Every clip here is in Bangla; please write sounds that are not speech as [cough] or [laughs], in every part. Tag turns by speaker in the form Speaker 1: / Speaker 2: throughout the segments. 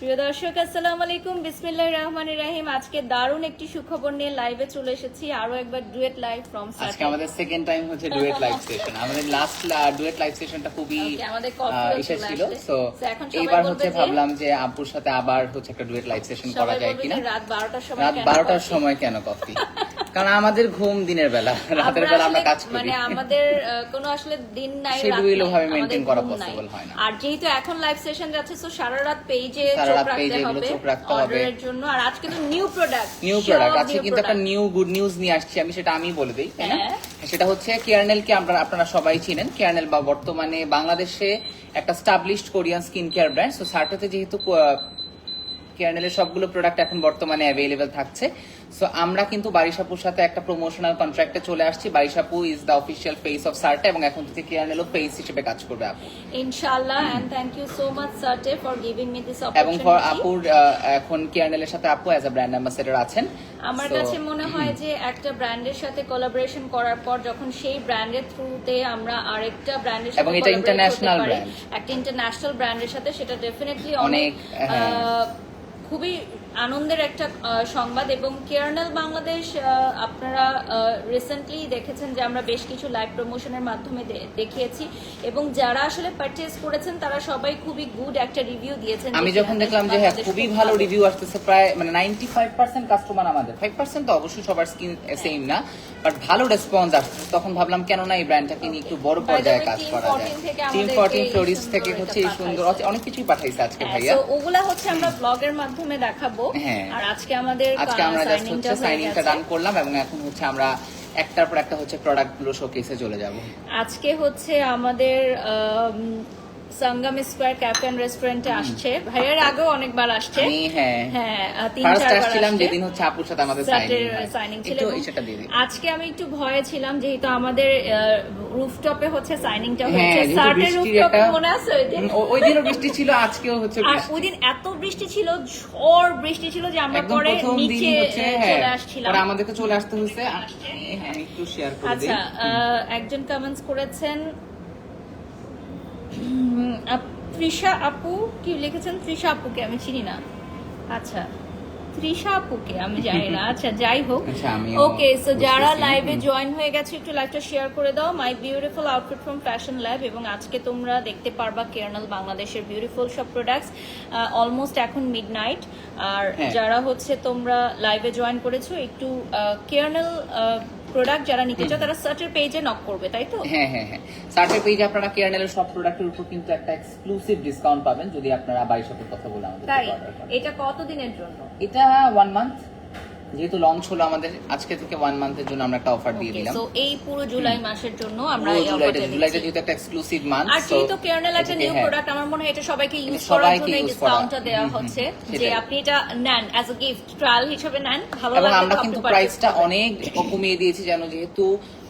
Speaker 1: প্রিয় দর্শক আসসালামু আলাইকুম। বিসমিল্লাহির রহমানির রহিম। আজকে দারুণ একটি সুখবর নিয়ে লাইভে চলে এসেছি। আরও একবার ডুয়েট লাইভ ফ্রম
Speaker 2: আজকে আমাদের সেকেন্ড টাইম হচ্ছে ডুয়েট লাইভ সেশন আমাদের লাস্ট ডুয়েট লাইভ সেশনটা খুবই ইসে ছিল।
Speaker 1: এখন
Speaker 2: এইবার হচ্ছে ভাবলাম যে আব্বুর সাথে আবার হচ্ছে একটা ডুয়েট লাইভ সেশন করা যায় কিনা।
Speaker 1: রাত বারোটার সময়
Speaker 2: রাত
Speaker 1: কেন
Speaker 2: বারোটার
Speaker 1: coffee?
Speaker 2: সময় কেন কফি [laughs] কারণ আমাদের ঘুম দিনের বেলা রাতের বেলা আমরা কাজ করি
Speaker 1: মানে আমাদের কোনো আসলে দিন নাই রাত
Speaker 2: Schedule
Speaker 1: নাই,
Speaker 2: ওভাবে করা possible হয় না।
Speaker 1: আর যেহেতু এখন লাইভ সেশন যাচ্ছে তো সারা রাত পেজে
Speaker 2: সারা রাত page এগুলো
Speaker 1: হবে
Speaker 2: চোখ রাখতে হবে।
Speaker 1: অর্ডারের জন্য আর আজকে তো নিউ প্রোডাক্ট
Speaker 2: নিউ প্রোডাক্ট আছে কিন্তু একটা নিউ গুড নিউজ নিয়ে আসছি আমি সেটা আমি বলে দিই তাই না
Speaker 1: হ্যাঁ।
Speaker 2: সেটা হচ্ছে কেয়ারনেল কে আপনারা আপনারা সবাই চিনেন কেয়ারনেল বা বর্তমানে বাংলাদেশে একটা established Korean skin care brand so সার্টোতে যেহেতু কেয়ারনেলের সবগুলো প্রোডাক্ট এখন বর্তমানে অ্যাভেলেবেল থাকছে। সো আমরা কিন্তু বারিশাপুর সাথে একটা প্রমোশনাল কন্ট্রাক্টে চলে আসছি। বারিশাপু is the official face of সার্টে এবং এখন থেকে কেয়ারনেলও ফেস হিসেবে কাজ করবে আপু।
Speaker 1: ইনশাআল্লাহ and thank you so much সার্টে for giving me this
Speaker 2: এবং ফর আপুর এখন কেয়ারনেলের সাথে আপু অ্যাজ আ ব্র্যান্ড অ্যাম্বাসেডর আছেন।
Speaker 1: আমার কাছে মনে [clears throat] হয় যে একটা ব্র্যান্ডের সাথে কোলাবোরেশন করার পর যখন সেই ব্র্যান্ডের থ্রুতে আমরা আরেকটা ব্র্যান্ডের সাথে
Speaker 2: এবং এটা
Speaker 1: পারি,
Speaker 2: brand।
Speaker 1: একটা ইন্টারন্যাশনাল ব্র্যান্ডের সাথে সেটা ডেফিনেটলি
Speaker 2: অনেক, হ্যাঁ।
Speaker 1: খুবই আনন্দের একটা সংবাদ এবং কেয়ারনেল বাংলাদেশ আপনারা রিসেন্টলি দেখেছেন যে আমরা বেশ কিছু লাইভ প্রমোশনের মাধ্যমে দেখিয়েছি এবং যারা আসলে পারচেজ করেছেন তারা সবাই খুবই গুড একটা রিভিউ দিয়েছেন।
Speaker 2: আমি যখন দেখলাম যে হ্যাঁ খুবই ভালো রিভিউ আসতেছে প্রায় মানে নাইনটি ফাইভ পার্সেন্ট কাস্টমার আমাদের। ফাইভ পার্সেন্ট তো অবশ্যই সবার স্কিন সেম না বাট ভালো রেসপন্স আসছে তখন ভাবলাম কেন না এই ব্র্যান্ডটাকে নিয়ে একটু বড় পর্যায়ে কাজ করা যায়। টিম
Speaker 1: আমাদেরকে
Speaker 2: ফোরটিন
Speaker 1: এই
Speaker 2: ফ্লোরিস
Speaker 1: সুন্দর
Speaker 2: থেকে হচ্ছে এই সুন্দর অনেক কিছুই পাঠাইছে আজকে
Speaker 1: হ্যাঁ,
Speaker 2: ভাইয়া।
Speaker 1: ওগুলা হচ্ছে আমরা ব্লগের মাধ্যমে দেখাবো।
Speaker 2: হ্যাঁ।
Speaker 1: আর আজকে আমাদের
Speaker 2: আজকে আমরা জাস্ট হচ্ছে সাইনিংটা ডান করলাম এবং এখন হচ্ছে আমরা একটার পর একটা হচ্ছে প্রোডাক্টগুলো শোকেসে চলে যাব।
Speaker 1: আজকে হচ্ছে আমাদের সঙ্গম স্কোয়ার ক্যাফে এন্ড রেস্টুরেন্টে আসছে। ভাইয়ের আগেও অনেকবার আসছে।
Speaker 2: হ্যাঁ।
Speaker 1: হ্যাঁ তিন চারবার
Speaker 2: যেদিন হচ্ছে আপুর সাথে আমাদের সাইনিং
Speaker 1: ছিল আজকে আমি একটু ভয়ে ছিলাম যেহেতু আমাদের রুফটপে হচ্ছে সাইনিংটা হচ্ছে সার্টের রুফটপে মনে আছে ওই দিন?
Speaker 2: ওই দিনও বৃষ্টি ছিল আজকেও হচ্ছে
Speaker 1: ওই দিন এত বৃষ্টি ছিল ঝড় বৃষ্টি ছিল যে আমরা পরে নিচে
Speaker 2: হ্যাঁ
Speaker 1: চলে আসছিলাম।
Speaker 2: পরে আমাদেরকে চলে আসতে হয়েছে। হ্যাঁ, একটু শেয়ার করে
Speaker 1: আচ্ছা একজন কমেন্টস করেছেন তৃষা আপু কি লিখেছেন? তৃষা আপুকে আমি চিনি না। আচ্ছা। তৃষা আপুকে আমি জানি না। আচ্ছা যাই হোক।
Speaker 2: আচ্ছা,
Speaker 1: ওকে সো যারা লাইভে জয়েন হয়ে গেছে একটু লাইভটা শেয়ার করে দাও। My beautiful outfit from fashion lab এবং আজকে তোমরা দেখতে পারবা কেরনাল বাংলাদেশের বিউটিফুল সব প্রোডাক্টস অলমোস্ট এখন মিড নাইট আর
Speaker 2: হ্যাঁ।
Speaker 1: যারা হচ্ছে তোমরা লাইভে জয়েন করেছ একটু কেরনাল প্রোডাক্ট যারা নিতে চাও তারা সার্টের পেজে নক করবে তাই তো?
Speaker 2: হ্যাঁ হ্যাঁ হ্যাঁ। সার্টের পেজে আপনারা কেয়ারনেলের সব প্রোডাক্টের উপর কিন্তু একটা এক্সক্লুসিভ ডিসকাউন্ট পাবেন যদি আপনারা বাইশ সাথে কথা বলে আমাদের
Speaker 1: তাই? এটা কতদিনের জন্য?
Speaker 2: এটা ওয়ান মান্থ যেহেতু লঞ্চ হলো আমাদের আজকে থেকে ওয়ান মান্থের জন্য আমরা একটা অফার দিয়ে দিলাম।
Speaker 1: এই পুরো জুলাই মাসের জন্য আমরা এই অফারটা
Speaker 2: জুলাইটা যেহেতু একটা এক্সক্লুসিভ মান্থ
Speaker 1: আর যেহেতু কেয়ারনেল একটা নিউ প্রোডাক্ট আমার মনে হয় এটা সবাইকে ইউজ করার
Speaker 2: হ্যাঁ।
Speaker 1: জন্য
Speaker 2: করা।
Speaker 1: ডিসকাউন্টটা দেওয়া হচ্ছে যে আপনি এটা নেন অ্যাজ আ গিফট ট্রায়াল হিসেবে নেন ভালো লাগলে
Speaker 2: আমরা কিন্তু প্রাইসটা অনেক কমিয়ে দিয়েছি যেন যেহেতু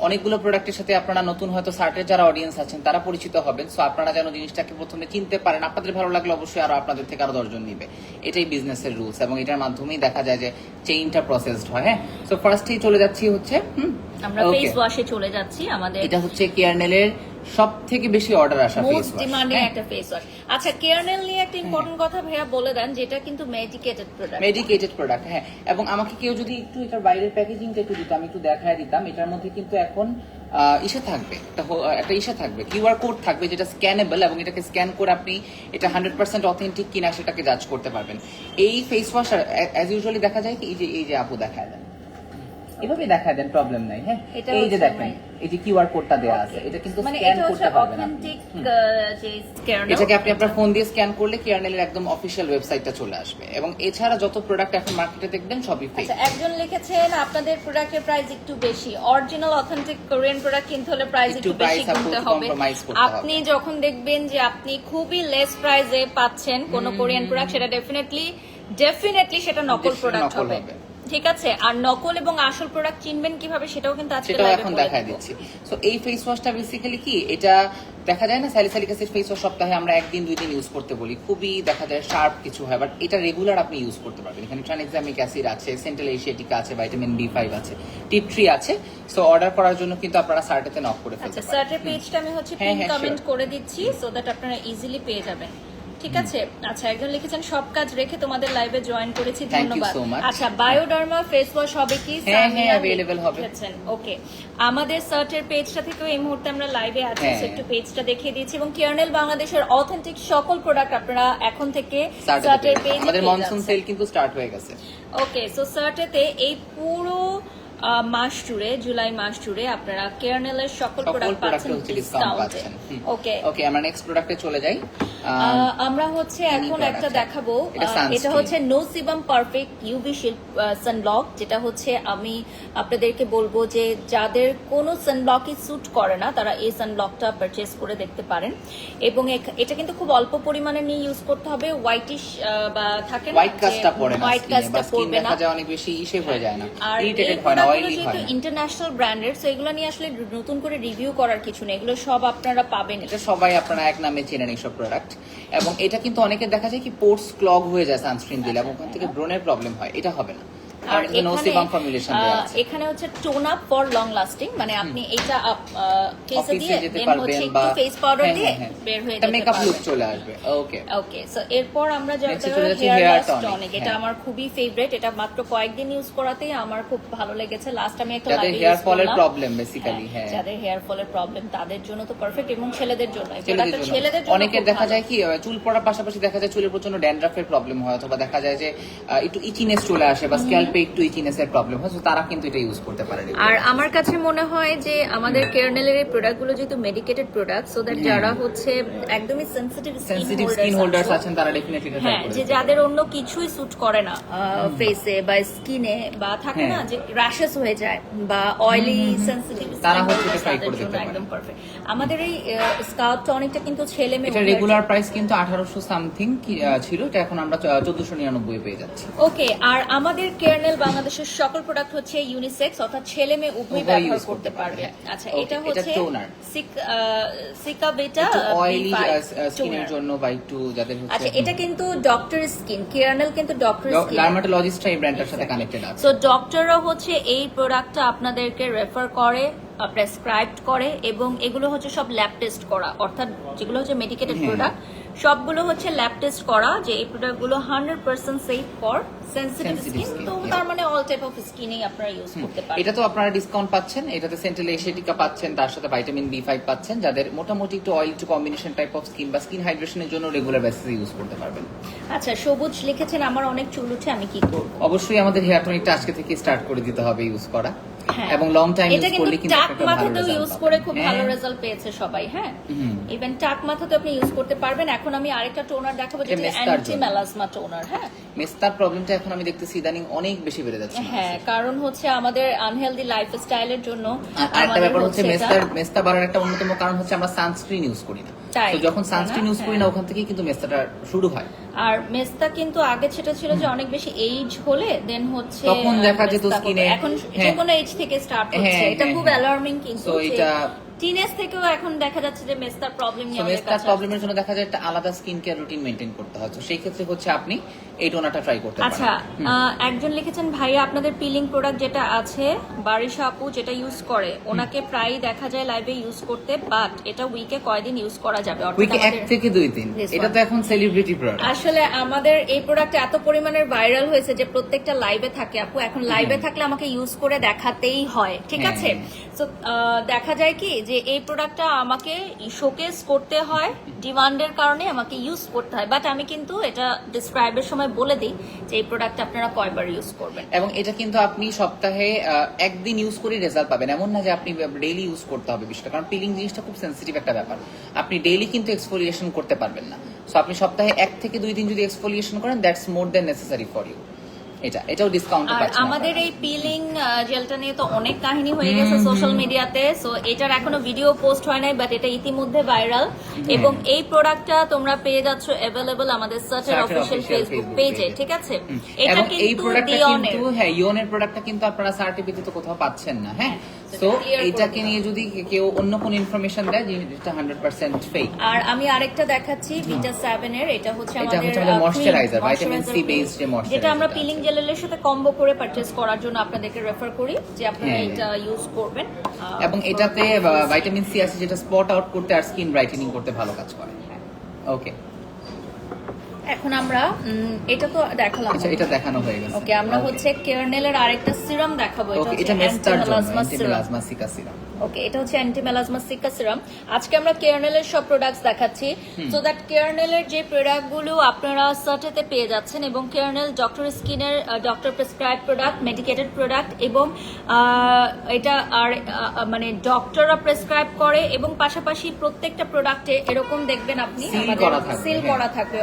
Speaker 2: অনেকগুলো প্রোডাক্টের সাথে আপনারা নতুন হয়তো সার্টের যারা অডিয়েন্স আছেন তারা পরিচিত হবেন। সো আপনারা যেন জিনিসটাকে প্রথমে চিনতে পারেন আপনাদের ভালো লাগলে অবশ্যই আরও আপনাদের থেকে আরও দশজন নিবে। এটাই বিজনেসের রুলস এবং এটার মাধ্যমেই দেখা যায় যে চেইনটা প্রসেসড হয় হ্যাঁ সো ফার্স্টেই চলে যাচ্ছি হচ্ছে হুম
Speaker 1: আমরা. ফেস ওয়াশে চলে যাচ্ছি আমাদের
Speaker 2: এটা হচ্ছে কেয়ারনেলের সব থেকে বেশি অর্ডার আসা ফেস
Speaker 1: মোস্ট ডিমান্ডিং একটা ফেস ওয়াশ আচ্ছা কেয়ারনেল নিয়ে একটা ইম্পর্টেন্ট কথা ভাইয়া বলে দেন যেটা কিন্তু মেডিকেটেড প্রোডাক্ট
Speaker 2: মেডিকেটেড প্রোডাক্ট হ্যাঁ। এবং আমাকে কেউ যদি একটু এটার বাইরের প্যাকেজিংটা একটু দিত আমি একটু দেখায় দিতাম। এটার মধ্যে কিন্তু এখন আহ, ইসে থাকবে। একটা ইসে থাকবে। কিউআর কোড থাকবে যেটা স্ক্যানেবল এবং এটাকে স্ক্যান করে আপনি এটা হান্ড্রেড পার্সেন্ট অথেন্টিক কিনা সেটাকে জাজ করতে পারবেন। এই ফেস ওয়াশ অ্যাজ ইউজুয়ালি দেখা যায় কি এই যে এই যে আপু দেখায় দেন। এভাবে দেখায় দেন প্রবলেম নাই হ্যাঁ? এই যে দেখেন এই যে কিউআর কোডটা দেওয়া আছে এটা কিন্তু
Speaker 1: মানে
Speaker 2: স্ক্যান
Speaker 1: এটা হচ্ছে
Speaker 2: করতে পারবেন
Speaker 1: অথেন্টিক যে কেয়ারনেল
Speaker 2: এটাকে আপনি আপনার ফোন দিয়ে স্ক্যান করলে কেয়ারনেলের একদম অফিসিয়াল ওয়েবসাইটটা চলে আসবে। এবং এছাড়া যত প্রোডাক্ট এখন মার্কেটে দেখবেন সবই ফেক
Speaker 1: আচ্ছা একজন লিখেছেন আপনাদের প্রোডাক্টের প্রাইস একটু বেশি। অরিজিনাল অথেন্টিক কোরিয়ান প্রোডাক্ট কিনতে হলে প্রাইস
Speaker 2: একটু
Speaker 1: বেশি কিনতে হবে। আপনি যখন দেখবেন যে আপনি খুবই লেস প্রাইসে পাচ্ছেন কোন কোরিয়ান প্রোডাক্ট সেটা ডেফিনেটলি ডেফিনেটলি সেটা নকল প্রোডাক্ট হবে। ঠিক আছে? আর নকল এবং আসল প্রোডাক্ট চিনবেন কীভাবে সেটাও কিন্তু আজকে
Speaker 2: সেটাও এখন দেখায় দিচ্ছি। সো এই ফেস ওয়াশটা বেসিক্যালি কি? এটা দেখা যায় না? স্যালিসালিক অ্যাসিড ফেস ওয়াশ সপ্তাহে আমরা একদিন দুই দিন ইউজ করতে বলি। খুবই দেখা যায় শার্প কিছু হয় বাট এটা রেগুলার আপনি ইউজ করতে পারবেন। এখানে ট্রানএক্সামিক অ্যাসিড আছে সেন্ট্রাল এশিয়াটিক আছে ভাইটামিন বি ফাইভ আছে টিপ ট্রি আছে। সো অর্ডার করার জন্য কিন্তু আপনারা সার্টেতে নক করে ফেলতে
Speaker 1: আচ্ছা
Speaker 2: পারেন।
Speaker 1: সার্টের পেজটা আমি হচ্ছে
Speaker 2: হ্যাঁ,
Speaker 1: পিন
Speaker 2: হ্যাঁ,
Speaker 1: কমেন্ট করে দিচ্ছি সো দ্যাট আপনারা ইজিলি পেয়ে যাবেন। ঠিক আছে? আচ্ছা একজন লিখেছেন সব কাজ রেখে তোমাদের লাইভে জয়েন করেছি ধন্যবাদ। আচ্ছা বায়োডার্মা ফেস ওয়াশ হবে কি?
Speaker 2: হ্যাঁ, হ্যাঁ, available হবে।
Speaker 1: ওকে আমাদের সার্টের পেজটা থেকেও এই মুহূর্তে আমরা লাইভে আছি
Speaker 2: হ্যাঁ।
Speaker 1: একটু পেজটা দেখিয়ে দিয়েছি এবং কেয়ারনেল বাংলাদেশের অথেন্টিক সকল প্রোডাক্ট আপনারা এখন থেকে সার্টের পেজ
Speaker 2: আমাদের মনসুন সেল কিন্তু স্টার্ট হয়ে গেছে।
Speaker 1: ওকে সো সার্টেতে এই পুরো মাস জুড়ে জুলাই মাস জুড়ে আপনারা কেয়ারনেলের সকল প্রোডাক্ট পাচ্ছেন
Speaker 2: ডিসকাউন্টে
Speaker 1: ওকে
Speaker 2: ওকে আমরা নেক্সট প্রোডাক্টে চলে যাই।
Speaker 1: আমরা হচ্ছে এখন একটা
Speaker 2: হ্যাঁ।
Speaker 1: দেখাবো।
Speaker 2: এটা
Speaker 1: হচ্ছে no sebum perfect UV sunblock যেটা হচ্ছে আমি আপনাদেরকে বলব যে যাদের কোনো সানব্লকই স্যুট করে না তারা এই সানব্লকটা পারচেস করে দেখতে পারেন। এবং এটা কিন্তু খুব অল্প পরিমাণে নিয়ে ইউজ করতে হবে। হোয়াইটিশ বা থাকে না
Speaker 2: হোয়াইট কাস্টটা পড়ে না
Speaker 1: হোয়াইট কাস্টটা পড়বে না।
Speaker 2: অনেক বেশি ইসে হয়ে যায় না।
Speaker 1: আর
Speaker 2: ইরিটেটেড হয় না
Speaker 1: যেহেতু ইন্টারন্যাশনাল ব্র্যান্ডেড সো এগুলো নিয়ে আসলে নতুন করে রিভিউ করার কিছু নেই। এগুলো সব আপনারা পাবেন।
Speaker 2: এটা সবাই আপনারা এক নামে চেনেন এইসব প্রোডাক্ট এবং এটা কিন্তু অনেকে দেখা যায় কি পোর্টস ক্লগ হয়ে যায় সানস্ক্রিন দিলে এবং ওখান থেকে ব্রনের প্রবলেম হয়। এটা হবে না।
Speaker 1: আর এখানে হচ্ছে tone up for long lasting মানে আপনি এটা কেসে দিয়ে দেন হচ্ছে একটু ফেস পাউডার
Speaker 2: হ্যাঁ,
Speaker 1: দিয়ে
Speaker 2: হ্যাঁ, হ্যাঁ।
Speaker 1: বের হয়ে যেতে
Speaker 2: মেকআপ লুক চলে আসবে ওকে
Speaker 1: ওকে সো এরপর আমরা হেয়ার টনিক এটা। আমার খুবই ফেভারিট এটা মাত্র কয়েকদিন ইউজ করাতেই আমার খুব ভালো লেগেছে। লাস্ট আমি একটা
Speaker 2: হেয়ার ফলের প্রবলেম বেসিক্যালি হ্যাঁ
Speaker 1: যাদের হেয়ার ফলের প্রবলেম তাদের জন্য তো পারফেক্ট এবং ছেলেদের জন্য।
Speaker 2: ছেলেদের জন্য। অনেকের দেখা যায় কি চুল পড়ার পাশাপাশি দেখা যায় চুলের প্রচণ্ড ড্যান্ড্রাফের প্রবলেম হয় অথবা দেখা যায় যে একটু ইচিনেস চলে আসে বা স্ক্যাল্পে একটু ইচিনেস এর প্রবলেম হয় তারা কিন্তু এটা ইউজ করতে পারে
Speaker 1: আর আমার কাছে মনে হয় যে আমাদের কেয়ারনেলের এই প্রোডাক্টগুলো যেহেতু মেডিকেটেড প্রোডাক্ট সো দ্যাট যারা হচ্ছে একদমই সেনসিটিভ
Speaker 2: সেনসিটিভ স্কিন হোল্ডার্স আছেন তারা ডেফিনেটলি এটা ট্রাই
Speaker 1: হ্যাঁ যে যাদের অন্য কিছুই স্যুট করে না ফেসে বা স্কিনে বা থাকে না
Speaker 2: হ্যাঁ।
Speaker 1: যে র্যাশেস হয়ে যায় বা অয়েলি সেনসিটিভ
Speaker 2: তারা হচ্ছে এটা try করে দেখতে পারে।
Speaker 1: একদম পারফেক্ট আমাদের এই স্কাল্প টনিকটা কিন্তু ছেলে মেয়ে
Speaker 2: এটা রেগুলার প্রাইস কিন্তু আঠারোশো সামথিং ছিল এটা এখন আমরা চোদ্দশো নিরানব্বই পেয়ে যাচ্ছি।
Speaker 1: ওকে আর আমাদের কেয়ারনেল বাংলাদেশের সকল প্রোডাক্ট হচ্ছে ইউনিসেক্স অর্থাৎ ছেলে মেয়ে উভয় ব্যবহার করতে পারবে
Speaker 2: হ্যাঁ।
Speaker 1: আচ্ছা এটা হচ্ছে। সিকা বেটা
Speaker 2: অয়েলি স্কিনের জন্য বা একটু যাদের
Speaker 1: আচ্ছা এটা কিন্তু ডক্টর স্কিন কেয়ারনেল কিন্তু ডক্টর স্কিন
Speaker 2: ডার্মাটোলজিস্টরা এই ব্র্যান্ডটার সাথে কানেক্টেড আছে
Speaker 1: সো ডক্টররা হচ্ছে এই প্রোডাক্টটা আপনাদেরকে রেফার করে প্রেসক্রাইব করে এবং এগুলো হচ্ছে সব ল্যাব টেস্ট করা অর্থাৎ যেগুলো হচ্ছে মেডিকেটেড
Speaker 2: হ্যাঁ।
Speaker 1: প্রোডাক্ট সবগুলো হচ্ছে ল্যাব টেস্ট করা যে এই প্রোডাক্টগুলো hundred percent safe for sensitive skin তো তার মানে অল টাইপ অফ স্কিনেই আপনারা ইউজ করতে পারেন
Speaker 2: এটা তো আপনারা ডিসকাউন্ট পাচ্ছেন এটাতে সেন্ট্রাল এশিয়াটিকা পাচ্ছেন তার সাথে বি ফাইভ পাচ্ছেন যাদের মোটামুটি একটু oil to combination type of skin বা স্কিন হাইড্রেশনের জন্য রেগুলার বেসিসে ইউজ করতে পারবেন।
Speaker 1: আচ্ছা সবুজ লিখেছেন আমার অনেক চুল উঠে আমি কি করব?
Speaker 2: অবশ্যই আমাদের হেয়ার টনিকটা আজকে থেকে স্টার্ট করে দিতে হবে ইউজ করা। এবং লং টাইম
Speaker 1: এটা
Speaker 2: ইউজ
Speaker 1: কিন্তু
Speaker 2: করলে কিন্তু
Speaker 1: টাক মাথাতেও ইউজ করে খুব ভালো
Speaker 2: হ্যাঁ।
Speaker 1: রেজাল্ট পেয়েছে সবাই হ্যাঁ। ইভেন টাক মাথাতে আপনি ইউজ করতে পারবেন। এখন আমি আরেকটা টোনার দেখাবো যেটা অ্যান্টি। মেলাসমা টোনার হ্যাঁ।
Speaker 2: মেস্তার প্রবলেমটা এখন আমি দেখতেছি ইদানিং অনেক বেশি বেড়ে যাচ্ছে
Speaker 1: হ্যাঁ কারণ হচ্ছে আমাদের আনহেলদি লাইফস্টাইলের জন্য
Speaker 2: আর একটা ব্যাপার হচ্ছে মেস্তার মেস্তা বাড়ার একটা অন্যতম কারণ হচ্ছে আমরা সানস্ক্রিন ইউজ করি না।
Speaker 1: তাই,
Speaker 2: যখন সানস্ক্রিন ইউজ করি না
Speaker 1: হ্যাঁ।
Speaker 2: ওখান থেকেই কিন্তু মেস্তাটা শুরু হয়
Speaker 1: আর মেস্তা কিন্তু আগে সেটা ছিল যে অনেক বেশি এজ হলে দেন হচ্ছে
Speaker 2: তখন দেখা যেত। এ-
Speaker 1: এখন যে
Speaker 2: হ্যাঁ।
Speaker 1: কোনো এজ থেকে স্টার্ট হচ্ছে
Speaker 2: হ্যাঁ,
Speaker 1: এটা
Speaker 2: হ্যাঁ,
Speaker 1: খুব। অ্যালার্মিং কিন্তু
Speaker 2: এটা-
Speaker 1: টিনেজ থেকেও এখন দেখা যাচ্ছে যে মেস্তার প্রবলেম নিয়ে
Speaker 2: মেস্তার প্রবলেমের জন্য দেখা যায় একটা আলাদা স্কিন কেয়ার রুটিন মেনটেন করতে হয় তো সেই ক্ষেত্রে হচ্ছে আপনি এই টোনাটা ট্রাই করতে
Speaker 1: আচ্ছা একজন লিখেছেন ভাইয়া আপনাদের পিলিং প্রোডাক্ট যেটা আছে বারিশা আপু যেটা ইউজ করে ওনাকে প্রায় দেখা যায় লাইভে ইউজ করতে বাট এটা উইকে কয়দিন ইউজ করা যাবে?
Speaker 2: উইকে এক থেকে দুই দিন। এটা তো এখন সেলিব্রিটি প্রোডাক্ট
Speaker 1: আসলে আমাদের এই প্রোডাক্ট এত পরিমাণের ভাইরাল হয়েছে যে প্রত্যেকটা লাইভে থাকে আপু। এখন লাইভে থাকলে আমাকে ইউজ করে দেখাতেই হয় ঠিক। আছে? তো দেখা যায় কি যে এই প্রোডাক্টটা আমাকে শোকেস করতে হয় ডিমান্ডের কারণে আমাকে ইউজ করতে হয় বাট আমি কিন্তু এটা ডিসক্রাইবের সময় বলে দিই যে এই প্রোডাক্ট আপনারা কয়বার ইউজ করবেন।
Speaker 2: এবং এটা কিন্তু আপনি সপ্তাহে একদিন ইউজ করে রেজাল্ট পাবেন। এমন না যে আপনি ডেইলি ইউজ করতে হবে বিষয়টা, কারণ পিলিং জিনিসটা খুব সেন্সিটিভ একটা ব্যাপার। আপনি ডেইলি কিন্তু এক্সফোলিয়েশন করতে পারবেন না। সো আপনি সপ্তাহে এক থেকে দুই দিন যদি এক্সফোলিয়েশন করেন that's more than necessary for you এটা এটাও ডিসকাউন্ট
Speaker 1: আমাদের এই পিলিং জেলটা নিয়ে তো অনেক কাহিনী হয়ে গেছে সোশ্যাল মিডিয়াতে সো এটার এখনও ভিডিও পোস্ট হয় নাই বাট এটা ইতিমধ্যে ভাইরাল এবং এই প্রোডাক্টটা তোমরা পেয়ে যাচ্ছ অ্যাভেলেবল আমাদের সার্চের
Speaker 2: অফিশিয়াল
Speaker 1: ফেসবুক পেজে ঠিক আছে? এটা
Speaker 2: কিন্তু এই প্রোডাক্টটা কিন্তু হ্যাঁ ইওনের প্রোডাক্টটা কিন্তু আপনারা সার্টিফিকেট তো কোথাও পাচ্ছেন না হ্যাঁ।
Speaker 1: এটা করে
Speaker 2: এটাকে নিয়ে যদি কেউ অন্য কোনো ইনফরমেশন দেয় যেটা হান্ড্রেড পার্সেন্ট ফেক
Speaker 1: আর আমি আরেকটা দেখাচ্ছি ভিটা সেভেন এর এটা হচ্ছে
Speaker 2: এটা
Speaker 1: আমাদের
Speaker 2: moisturizer,
Speaker 1: cream,
Speaker 2: vitamin C যে
Speaker 1: cream, যেটা আমরা পিলিং জেলের সাথে কম্বো করে পারচেজ করার জন্য আপনাদেরকে রেফার করি যে আপনারা
Speaker 2: হ্যাঁ।
Speaker 1: এটা ইউজ করবেন।
Speaker 2: এবং এটাতে ভাইটামিন সি আছে যেটা স্পট আউট করতে আর স্কিন ব্রাইটেনিং করতে ভালো কাজ করে। ওকে
Speaker 1: এখন আমরা এটা তো দেখালাম
Speaker 2: আচ্ছা এটা দেখানো হয়ে গেছে।
Speaker 1: ওকে আমরা হচ্ছে কেয়ারনেলের আরেকটা সিরাম দেখাবো
Speaker 2: ওকে এটা মেস্টার
Speaker 1: সিরাম।
Speaker 2: Cica serum.
Speaker 1: ওকে এটা হচ্ছে অ্যান্টিমেলাজমা সিকা সিরাম। আজকে আমরা কেয়ারনেলের সব প্রোডাক্টস দেখাচ্ছি। সো দ্যাট কেয়ারনেলের যে প্রোডাক্টগুলো আপনারা সার্টেতে পেয়ে যাচ্ছেন এবং কেয়ারনেল ডক্টর স্কিনের doctor prescribe product medicated product এবং এটা আর মানে ডক্টররা প্রেসক্রাইব করে এবং পাশাপাশি প্রত্যেকটা প্রোডাক্টে এরকম দেখবেন আপনি
Speaker 2: সিল করা থাকবে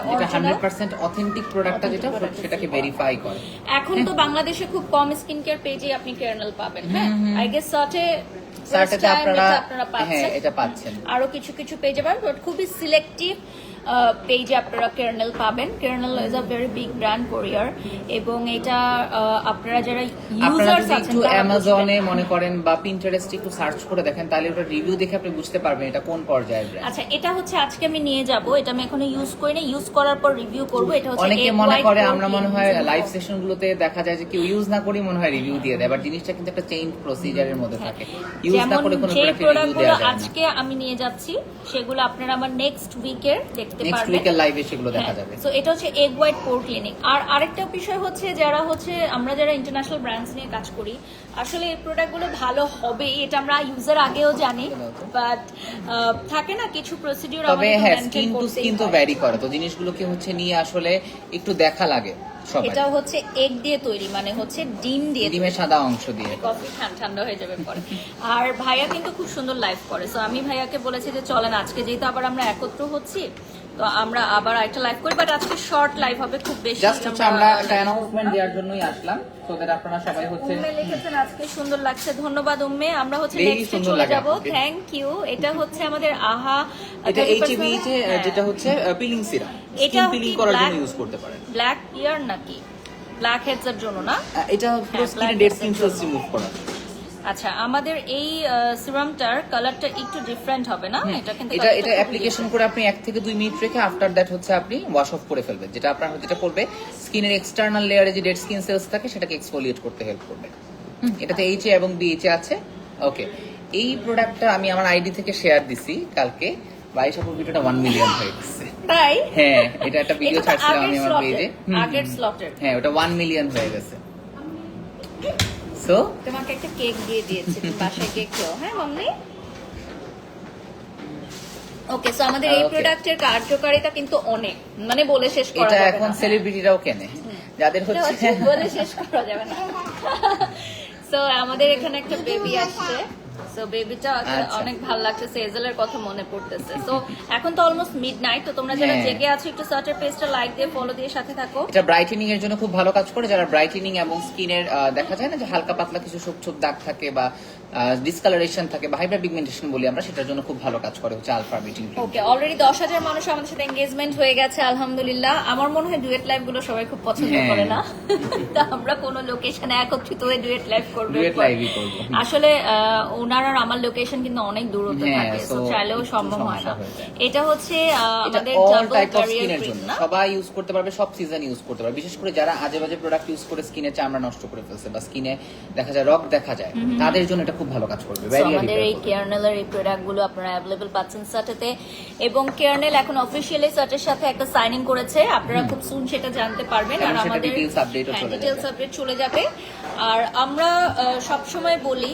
Speaker 2: হ্যাঁ। 100% অথেন্টিক প্রোডাক্টটা যেটা সেটাকে ভেরিফাই করে।
Speaker 1: এখন তো বাংলাদেশে খুব কম স্কিন কেয়ার পেজে আপনি কেয়ারনেল পাবেন হ্যাঁ? আই গেস সার্টে
Speaker 2: সার্টেতে আপনারা
Speaker 1: আপনারা
Speaker 2: হ্যাঁ
Speaker 1: পাচ্ছেন।
Speaker 2: এটা পাচ্ছেন।
Speaker 1: আরও কিছু কিছু পেজে পাবেন বাট খুবই সিলেক্টিভ পেজে আপনারা কেয়ারনেল পাবেন। কেয়ারনেল is a very big brand কোরিয়ার এবং এটা আপনারা যারা ইউজার্স আছেন
Speaker 2: অ্যামাজনে মনে করেন বা পিন্টারেস্টে একটু সার্চ করে দেখেন তাহলে ওটা রিভিউ দেখে আপনি বুঝতে পারবেন এটা কোন পর্যায়ের ব্র্যান্ড
Speaker 1: আচ্ছা এটা হচ্ছে আজকে আমি নিয়ে যাব। এটা আমি এখনও ইউজ করি না ইউজ করার পর রিভিউ করব। এটা হচ্ছে
Speaker 2: অনেকে মনে করে আমরা মনে হয় লাইভ। সেশন গুলোতে দেখা যায় যে কেউ ইউজ না করেই মনে হয় রিভিউ দিয়ে দেয় বাট জিনিসটা কিন্তু একটা চেইন প্রসিজারের মধ্যে থাকে। ইউজ না করে কোনো প্রোডাক্ট
Speaker 1: আজকে আমি নিয়ে যাচ্ছি সেগুলো আপনারা আমার নেক্সট উইকের দেখতে পারবেন
Speaker 2: উইকের লাইভে সেগুলো দেখা যাবে।
Speaker 1: তো এটা হচ্ছে এগ হোয়াইট পোর ক্লিনিক আর আরেকটা বিষয় হচ্ছে যারা হচ্ছে আমরা যারা ইন্টারন্যাশনাল ব্র্যান্ডস নিয়ে কাজ করি আসলে এই প্রোডাক্টগুলো ভালো হবে এটা আমরা ইউজার আগেও জানি বাট থাকে না কিছু প্রসিডিউর
Speaker 2: তবে হ্যাঁ স্কিন টু স্কিন তো ভ্যারি করে তো জিনিসগুলোকে হচ্ছে নিয়ে আসলে একটু দেখা লাগে
Speaker 1: এটা হচ্ছে এগ দিয়ে তৈরি মানে হচ্ছে ডিম দিয়ে
Speaker 2: ডিমের সাদা অংশ দিয়ে।
Speaker 1: কফি ঠান্ডা হয়ে যাবে পরে। আর ভাইয়া কিন্তু খুব সুন্দর লাইভ করে সো আমি ভাইয়াকে বলেছি যে চলেন আজকে যেহেতু আবার আমরা একত্র হচ্ছি তো আমরা আবার একটা লাইভ করি বাট আজকে শর্ট লাইভ হবে খুব বেশি।
Speaker 2: জাস্ট হচ্ছে আমরা একটা অ্যানাউন্সমেন্ট দেওয়ার জন্যই আসলাম তো দ্যাট আপনারা সবাই হচ্ছে
Speaker 1: উম্মে লিখেছেন আজকে সুন্দর লাগছে। ধন্যবাদ উম্মে। আমরা হচ্ছে নেক্সটে চলে যাব। থ্যাংক ইউ এটা হচ্ছে আমাদের আহা
Speaker 2: এটা এইচবি তে যেটা হচ্ছে পিলিং সিরাম।
Speaker 1: এটা
Speaker 2: পিলিং করার জন্য ইউজ করতে পারেন।
Speaker 1: ব্ল্যাক ইয়ার নাকি? ব্ল্যাক হেডস এর জন্য না?
Speaker 2: এটা পুরো
Speaker 1: হ্যাঁ,
Speaker 2: স্কিনে ডেড স্কিন
Speaker 1: এর
Speaker 2: সেলস। রিমুভ করা।
Speaker 1: আচ্ছা আমাদের এই সিরামটার কালারটা একটু ডিফারেন্ট হবে না? এটা কিন্তু
Speaker 2: এটা এটা অ্যাপ্লিকেশন করে আপনি এক থেকে দুই মিনিট রেখে আফটার দ্যাট হচ্ছে আপনি ওয়াশ অফ করে ফেলবেন। যেটা আপনার যেটা করবে স্কিনের এক্সটার্নাল লেয়ারে যে ডেড স্কিন সেলস থাকে সেটাকে এক্সফোলিয়েট করতে হেল্প করবে। এটাতে এইচ এ এবং বিএইচ এ আছে। ওকে এই প্রোডাক্টটা আমি আমার আইডি থেকে শেয়ার দিছি কালকে। বাইশ আপুর ভিডিওটা ওয়ান মিলিয়ন হয়ে গেছে।
Speaker 1: তাই?
Speaker 2: হ্যাঁ এটা একটা ভিডিও ছাড়ছিলাম আমি আমার পেজে
Speaker 1: আগের স্লটের
Speaker 2: হ্যাঁ ওটা ওয়ান মিলিয়ন হয়ে গেছে। সো
Speaker 1: তোমাকে একটা কেক দিয়ে দিয়েছি বাসায় কেক খেও। হ্যাঁ মাম্মি? ওকে সো আমাদের এই প্রোডাক্টের কার্যকারিতা কিন্তু অনেক। মানে বলে শেষ করা
Speaker 2: এটা
Speaker 1: যাবে
Speaker 2: এখন
Speaker 1: না।
Speaker 2: সেলিব্রিটিরাও কেনে। যাদের হচ্ছে
Speaker 1: বলে শেষ করা যাবে না। [laughs] সো আমাদের এখানে একটা বেবি আসছে। সো বেবিটা
Speaker 2: আচ্ছা।
Speaker 1: অনেক ভালো লাগছে কথা মনে পড়তেছে সো এখন তো অলমোস্ট মিড নাইট তো তোমরা যারা
Speaker 2: হ্যাঁ।
Speaker 1: জেগে আছো একটু সার্টের পেজটা লাইক দিয়ে ফলো দিয়ে সাথে থাকো
Speaker 2: এটা ব্রাইটেনিং এর জন্য খুব ভালো কাজ করে যারা ব্রাইটেনিং এবং স্কিনের দেখা যায় না যে হালকা পাতলা কিছু ছোপ ছোপ দাগ থাকে বা ডিসকালারেশন থাকে বা হাইপার পিগমেন্টেশন বলি আমরা সেটার জন্য খুব ভালো কাজ করে হচ্ছে আলফা বিটিং
Speaker 1: ওকে অলরেডি দশ হাজার মানুষ আমাদের সাথে এঙ্গেজমেন্ট হয়ে গেছে আলহামদুলিল্লাহ আমার মনে হয় ডুয়েট লাইভগুলো সবাই খুব পছন্দ
Speaker 2: হ্যাঁ।
Speaker 1: করে না [laughs] তা আমরা কোনো লোকেশনে একত্রিত হয়ে ডুয়েট লাইভ করব।
Speaker 2: হুম।
Speaker 1: আসলে ওনার আর আমার লোকেশন কিন্তু অনেক দূরত্ব
Speaker 2: হ্যাঁ,
Speaker 1: থাকে তো চাইলেও সম্ভব হয় না।
Speaker 2: হয়ে।
Speaker 1: এটা হচ্ছে আমাদের ডাবল ক্যারিয়ার ক্রিম না?
Speaker 2: সবাই ইউজ করতে পারবে সব সিজন ইউজ করতে পারবে। বিশেষ করে যারা আজে বাজে প্রোডাক্ট ইউজ করে স্কিনের চামড়া নষ্ট করে ফেলছে বা স্কিনে দেখা যায় রক দেখা যায় তাদের জন্য এটা খুব ভালো কাজ করবে
Speaker 1: আমাদের এই। কেয়ারনেলের এই প্রোডাক্টগুলো আপনারা অ্যাভেলেবল পাচ্ছেন সার্টেতে এবং কেয়ারনেল এখন অফিসিয়ালি সার্টের সাথে একটা সাইনিং করেছে। আপনারা খুব সুন সেটা জানতে পারবেন। আর আমাদের ডিটেলস
Speaker 2: যাবে।
Speaker 1: আপডেট চলে যাবে। আর আমরা সব সময় বলি